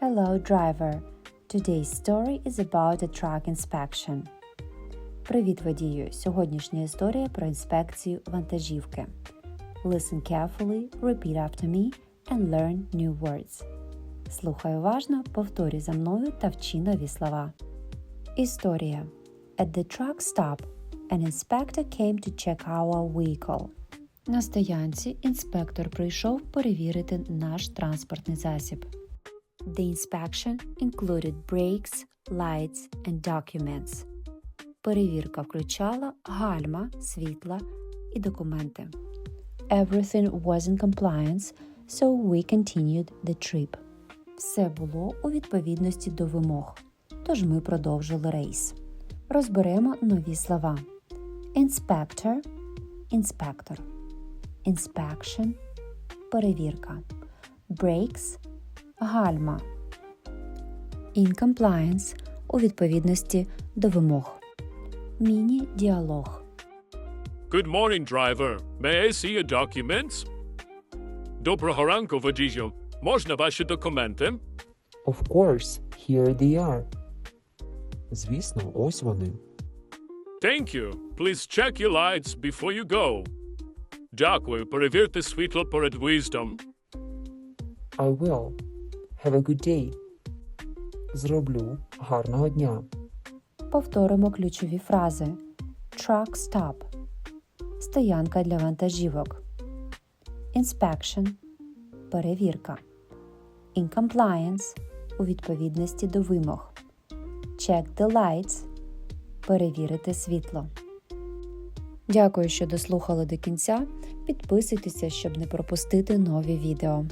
Hello, driver. Today's story is about a truck inspection. Привіт, водію. Сьогоднішня історія про інспекцію вантажівки. Listen carefully, repeat after me and learn new words. Слухай уважно, повторюй за мною та вчи нові слова. Історія. At the truck stop, an inspector came to check our vehicle. На стоянці інспектор прийшов перевірити наш транспортний засіб. The inspection included brakes, lights and documents. Перевірка включала гальма, світла і документи. Everything was in compliance, so we continued the trip. Все було у відповідності до вимог, тож ми продовжили рейс. Розберемо нові слова: Inspector – інспектор, Inspection – перевірка, Brakes – гальма, In compliance – у відповідності до вимог. Міні-діалог. Good morning, driver. May I see your documents? Доброго ранку, водію. Можна ваші документи? Of course, here they are. Звісно, ось вони. Thank you. Please check your lights before you go. Дякую. Перевірте світло перед виїздом. I will. Have a good day. Зроблю. Гарного дня. Повторимо ключові фрази: Truck stop – стоянка для вантажівок. Inspection – перевірка. In compliance – у відповідності до вимог. Check the lights – перевірити світло. Дякую, що дослухали до кінця. Підписуйтеся, щоб не пропустити нові відео.